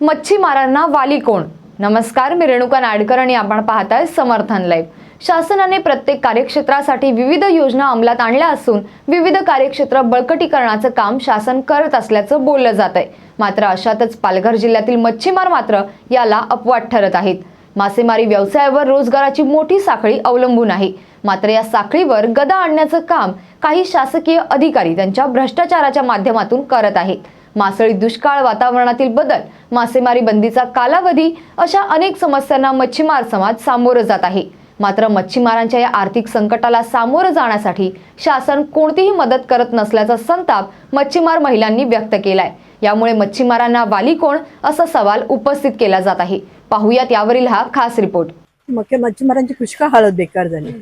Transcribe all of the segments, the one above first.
मच्छीमारांना वाली कोण? नमस्कार मी रेणुका नाडकर आणि आपण पाहताय समर्थन लाईव्ह. शासनाने प्रत्येक कार्यक्षेत्रासाठी विविध योजना अंमलात आणल्या असून विविध कार्यक्षेत्र बळकटीकरणाचं काम शासन करत असल्याचं बोललं जात आहे मात्र अशातच पालघर जिल्ह्यातील मच्छीमार मात्र याला अपवाद ठरत आहेत. मासेमारी व्यवसायावर रोजगाराची मोठी साखळी अवलंबून आहे. मात्र या साखळीवर गदा आणण्याचं काम काही शासकीय अधिकारी त्यांच्या भ्रष्टाचाराच्या माध्यमातून करत आहेत. मासळी दुष्काळ वातावरणातील बदल मासेमारी बंदीचा कालावधी अशा अनेक समस्यांना मच्छीमार समाज सामोरं जात आहे. मात्र मच्छीमारांच्या या आर्थिक संकटाला सामोरं जाण्यासाठी शासन कोणतीही मदत करत नसल्याचा संताप मच्छीमार महिलांनी व्यक्त केलाय. यामुळे मच्छीमारांना वाली कोण असा सवाल उपस्थित केला जात आहे. पाहुयात यावरील हा खास रिपोर्ट. मच्छीमारांची पुष्कळ हालत बेकार झाली.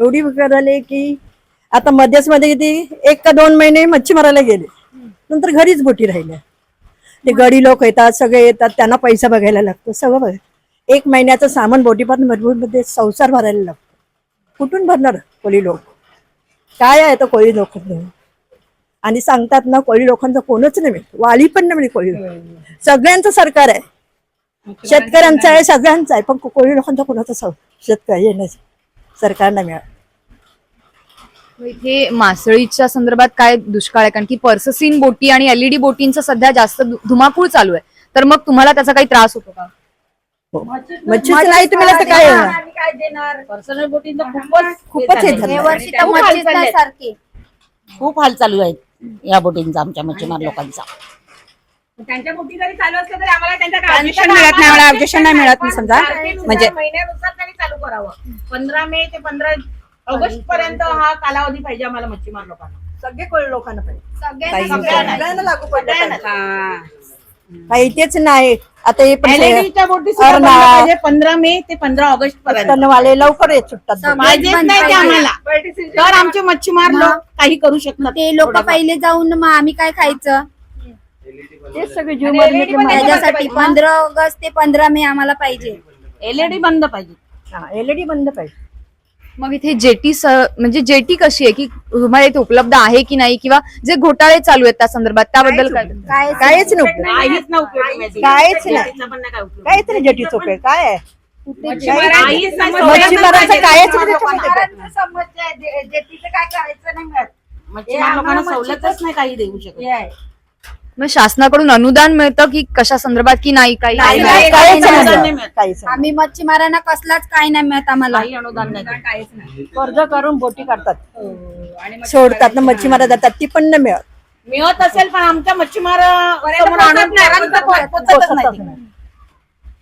एवढी बेकार झाली की आता मध्येच मध्ये किती एक का दोन महिने मच्छीमाराला गेले. नंतर घरीच बोटी राहिल्या. ते गडी लोक येतात सगळे येतात त्यांना पैसा बघायला लागतो. सगळं बघ. एक महिन्याचं सामान बोटीपासून मजबूतमध्ये संसार भरायला लागतो. कुठून भरणार कोळी लोक? काय आहे तर कोळी लोक आणि सांगतात ना कोळी लोकांचं कोणच नाही मिळत वाली पण नाही मिळत कोळी लोक सगळ्यांचं सरकार आहे. शेतकऱ्यांचं आहे सगळ्यांचं आहे. पण कोळी लोकांचा कोणाचा स- शेतकरी हे नाही मिळालं इथे मासळीच्या संदर्भात काय दुष्काळ आहे? कारण की पर्ससीन बोटी आणि एलईडी बोटींचा सध्या जास्त धुमाकूळ चालू आहे. तर मग तुम्हाला त्याचा काही त्रास होतो का? मच्छीच नाही तुम्ही तर काय होणार? पर्सनल बोटींचा खूपच खूपच हे झालं. यावर्षी तर मच्छीच नाही सारखी. खूप हाल चालू आहेत या बोटींचा आमच्या मच्छीमार लोकांचा. त्यांच्या बोटी जरी चालू असल्या तरी आम्हाला त्यांच्या Objection मिळत नाही, आम्हाला objection नाही मिळत ना समजा. म्हणजे म्हणजे- महिन्यानुसार त्यांनी चालू करावं. पंधरा मे ते पंधरा ऑगस्ट पर्यंत हा कालावधी पाहिजे आम्हाला मच्छीमार लोकांना. सगळे कोळी लोकांना पाहिजे. सगळ्यांना. सगळ्यांना लागू पडलं पाहिजे. हा. काही तेच नाही. आता हे पण LED च्या बोटी सुद्धा अरे बंद ना. पाहिजे. पंधरा मे ते पंधरा ऑगस्ट पर्यंत. वाले लवकर येत सुटतात पाहिजेच नाही ते आम्हाला. तर आमचे मच्छीमार लोक काही करू शकतात. ते लोक पहिले जाऊन मग आम्ही काय खायचं? तेच सगळे जीव. त्याच्यासाठी पंधरा ऑगस्ट ते पंधरा मे आम्हाला पाहिजे. एलईडी बंद पाहिजे. हा, LED बंद पाहिजे. मग इथे जेटी म्हणजे जेटी कशी आहे? की तुम्हाला इथे उपलब्ध आहे की नाही? किंवा जे घोटाळे चालू आहेत त्या संदर्भात त्याबद्दल काय काय काहीच नव्हतं काहीच नाही. जेटीचा काय नाही. चोपे काय आहे. काहीच नाही. कायच मच्छीमार लोकांना सवलतच नाही काही देऊ शकत. मग शासनाकडून अनुदान मिळतं की कशा संदर्भात की नाही काही काही नाही, नाही, काहीच काहीच अनुदान नाही नाही मिळत. मिळत. काहीच नाही. आम्ही मच्छीमारांना कसलाच काय नाही मिळत आम्हाला काही अनुदान नाही कर्ज करून बोटी काढतात सोडतात ना मच्छीमारा जातात ती पण नाही मिळत मिळत असेल पण आमच्या मच्छीमार समोर आणून पर्यंत पोहोचतच पोचतच नाही.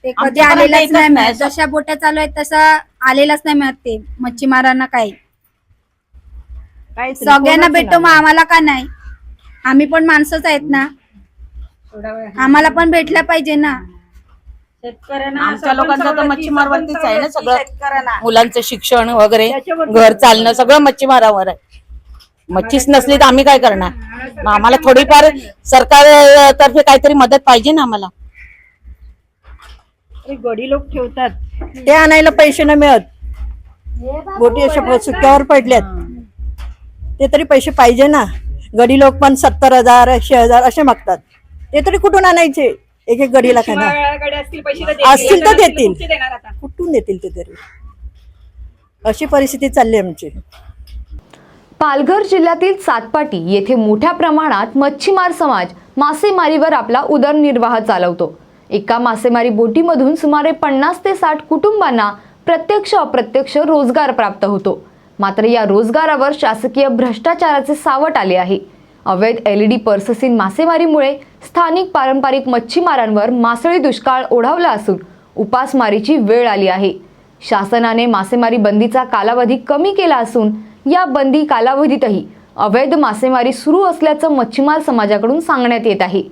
ते कधी आमच्यापर्यंत आलेलाच येतच नाही नाही. मिळत जशा बोट्या चालू आहेत तसा आलेलाच नाही मिळत ते मच्छीमारांना काही काहीच नाही. सगळ्यांना भेटतो मग. आम्हाला का नाही आम्ही पण माणसंच आहेत ना आम्हाला पण भेटल्या पाहिजे ना. आमच्या लोकांचा तर मच्छीमारवरतीच आहे ना सगळं. मुलांचं शिक्षण वगैरे घर चालणं सगळं मच्छीमारावर आहे. मच्छीच नसली तर आम्ही काय करणार? मग आम्हाला थोडीफार सरकार तर्फे काहीतरी मदत पाहिजे ना आम्हाला. अरे गडी लोक ठेवतात. ते आणायला पैसे नाही मिळत. बोटी अशा सुक्यावर पडल्यात. ते तरी पैसे पाहिजे ना. गडी लोक पण सत्तर हजार ऐंशी हजार असे मागतात. ते तरी कुठून आणायचे? एक एक गडीला खाना असतील तर देतील. कुठून देतील ते तरी? अशी परिस्थिती चालली आमची. पालघर जिल्ह्यातील सातपाटी येथे मोठ्या प्रमाणात मच्छीमार समाज मासेमारीवर आपला उदरनिर्वाह चालवतो. एका मासेमारी बोटीमधून सुमारे पन्नास ते साठ कुटुंबांना प्रत्यक्ष अप्रत्यक्ष रोजगार प्राप्त होतो. मात्र या रोजगारावर शासकीय भ्रष्टाचाराचे सावट आले आहे. अवैध एल ई डी पर्ससीन मासेमारीमुळे स्थानिक पारंपरिक मच्छीमारांवर मासळी दुष्काळ ओढावला असून उपासमारीची वेळ आली आहे. शासनाने मासेमारी बंदीचा कालावधी कमी केला असून या बंदी कालावधीतही अवैध मासेमारी सुरू असल्याचं मच्छीमार समाजाकडून सांगण्यात येत आहे.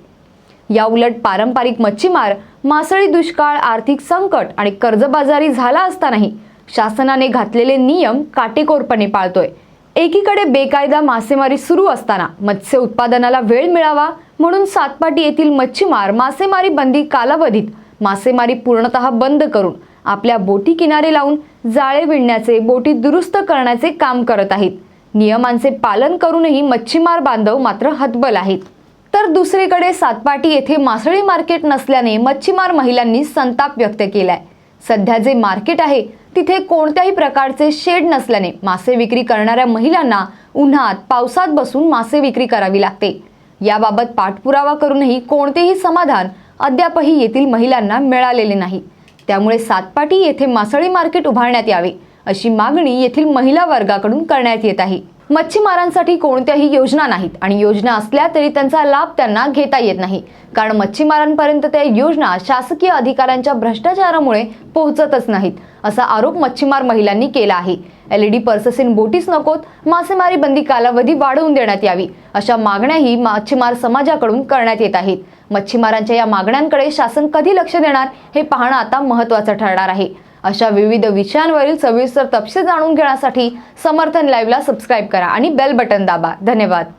या उलट पारंपरिक मच्छीमार मासळी दुष्काळ आर्थिक संकट आणि कर्जबाजारी झाला असतानाही शासनाने घातलेले नियम काटेकोरपणे पाळतोय. एकीकडे बेकायदा मासेमारी सुरू असताना मत्स्य उत्पादनाला वेळ मिळावा म्हणून सातपाटी येथील मच्छीमार मासेमारी बंदी कालावधीत मासेमारी पूर्णतः बंद करून आपल्या बोटी किनारे लावून जाळे विणण्याचे बोटी दुरुस्त करण्याचे काम करत आहेत. नियमांचे पालन करूनही मच्छीमार बांधव मात्र हतबल आहेत. तर तर दुसरीकडे सातपाटी येथे मासळी मार्केट नसल्याने मच्छीमार महिलांनी संताप व्यक्त केलाय. सध्या जे मार्केट आहे तिथे कोणत्याही प्रकारचे शेड नसल्याने मासे विक्री करणाऱ्या महिलांना उन्हात पावसात बसून मासे विक्री करावी लागते. याबाबत पाठपुरावा करूनही कोणतेही समाधान अद्यापही येथील महिलांना मिळालेले नाही. त्यामुळे सातपाटी येथे मासळी मार्केट उभारण्यात यावे अशी मागणी येथील महिला वर्गाकडून करण्यात येत आहे. मच्छीमारांसाठी कोणत्याही योजना नाहीत आणि योजना असल्या तरी त्यांचा लाभ त्यांना घेता येत नाही. कारण मच्छीमारांपर्यंत त्या योजना शासकीय अधिकाऱ्यांच्या भ्रष्टाचारामुळे पोहोचतच नाहीत असा आरोप मच्छीमार महिलांनी केला आहे. एलईडी पर्ससीन बोटीच नकोत मासेमारी बंदी कालावधी वाढवून देण्यात यावी अशा मागण्याही मच्छीमार समाजाकडून करण्यात येत आहेत. मच्छीमारांच्या या मागण्यांकडे शासन कधी लक्ष देणार हे पाहणं आता महत्त्वाचं ठरणार आहे. अशा विविध विषयांवरील सविस्तर तपशील जाणून घेण्यासाठी समर्थन लाईव्हला सबस्क्राईब करा आणि बेल बटन दाबा. धन्यवाद.